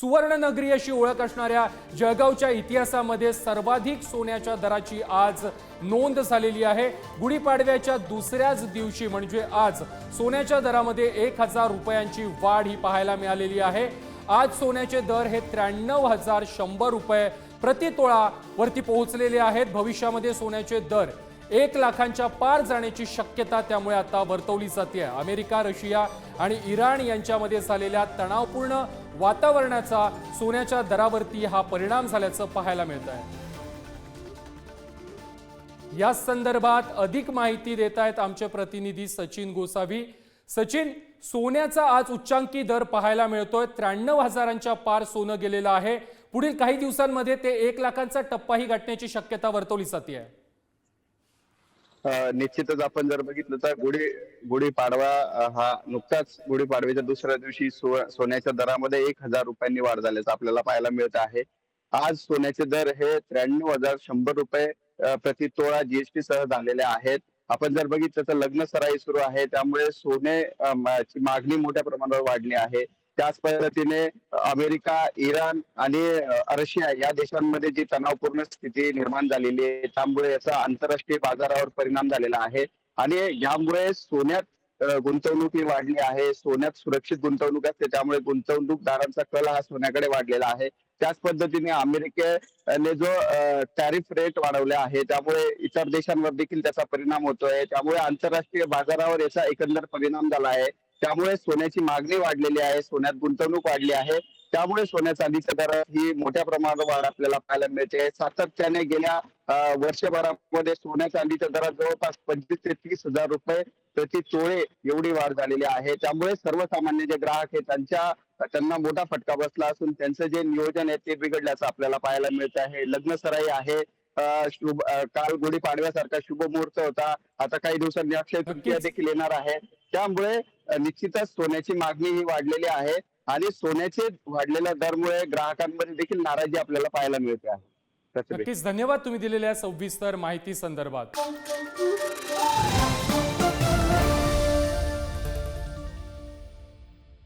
सुवर्णनगरी अशी ओळख असणाऱ्या जळगावच्या इतिहासामध्ये सर्वाधिक सोन्याच्या दराची आज नोंद झालेली आहे. गुढीपाडव्याच्या दुसऱ्याच दिवशी म्हणजे आज सोन्याच्या दरामध्ये एक हजार रुपयांची वाढ ही पाहायला मिळालेली आहे. आज सोन्याचे दर हे त्र्याण्णव हजार शंभर रुपये प्रति वरती पोहोचलेले आहेत. भविष्यामध्ये सोन्याचे दर एक लाखांच्या पार जाण्याची शक्यता त्यामुळे आता वर्तवली जाते. अमेरिका रशिया आणि इराण यांच्यामध्ये झालेल्या तणावपूर्ण वातावरणाचा सोन्याच्या दरावरती हा परिणाम झाल्याचं पाहायला मिळत आहे या संदर्भात अधिक माहिती देत आहेत आमचे प्रतिनिधी सचिन गोसावी. सचिन सोन्याचा आज उच्चांकी दर पाहायला मिळतोय. त्र्याण्णव हजारांच्या पार सोनं गेलेलं आहे. पुढील काही दिवसांमध्ये ते एक लाखांचा टप्पाही गाठण्याची शक्यता वर्तवली जाते आहे निश्चितच आपण जर बघितलं तर गुढी गुढीपाडवा हा नुकताच गुढीपाडव्याच्या दुसऱ्या दिवशी सो- सोन्याच्या दरामध्ये एक हजार रुपयांनी वाढ झाल्याचं आपल्याला पाहायला मिळत आहे. आज सोन्याचे दर हे त्र्याण्णव हजार शंभर रुपये प्रति तोळा जीएसटी सह झालेले आहेत. आपण जर बघितलं तर लग्न सराई सुरू आहे त्यामुळे सोने ची मागणी मोठ्या प्रमाणावर वाढली आहे. त्याच पद्धतीने अमेरिका इराण आणि रशिया या देशांमध्ये जी तणावपूर्ण स्थिती निर्माण झालेली आहे त्यामुळे याचा आंतरराष्ट्रीय बाजारावर परिणाम झालेला आहे. आणि यामुळे सोन्यात गुंतवणूक ही वाढली आहे. सोन्यात सुरक्षित गुंतवणूक असते त्यामुळे गुंतवणूकदारांचा कल हा सोन्याकडे वाढलेला आहे. त्याच पद्धतीने अमेरिकेने जो टॅरिफ रेट वाढवले आहे त्यामुळे इतर देशांवर देखील त्याचा परिणाम होतोय. त्यामुळे आंतरराष्ट्रीय बाजारावर याचा एकंदर परिणाम झाला आहे. त्यामुळे सोन्याची मागणी वाढलेली आहे सोन्यात गुंतवणूक वाढली आहे. त्यामुळे सोन्या चांदीच्या दरात ही मोठ्या प्रमाणावर वाढ आपल्याला पाहायला मिळते. सातत्याने गेल्या वर्षभरामध्ये सोन्या चांदीच्या दरात जवळपास पंचवीस ते तीस हजार रुपये प्रति तोळे एवढी वाढ झालेली आहे. त्यामुळे सर्वसामान्य जे ग्राहक आहेत त्यांच्या त्यांना मोठा फटका बसला असून त्यांचं जे नियोजन आहे ते बिघडल्याचं आपल्याला पाहायला मिळत आहे. लग्न सराई आहे. शुभ काल गुढीपाडव्यासारखा शुभ मुहूर्त होता. आता काही दिवसांनी अक्षय तृतीया. देखील येणार आहे. त्यामुळे निश्चितच सोन्याची मागणी ही वाढलेली आहे आणि सोन्याचे वाढलेल्या दरमुळे ग्राहकांमध्ये देखील नाराजी आपल्याला पाहायला मिळते आहे. नक्कीच. धन्यवाद तुम्ही दिलेल्या सविस्तर माहिती संदर्भात.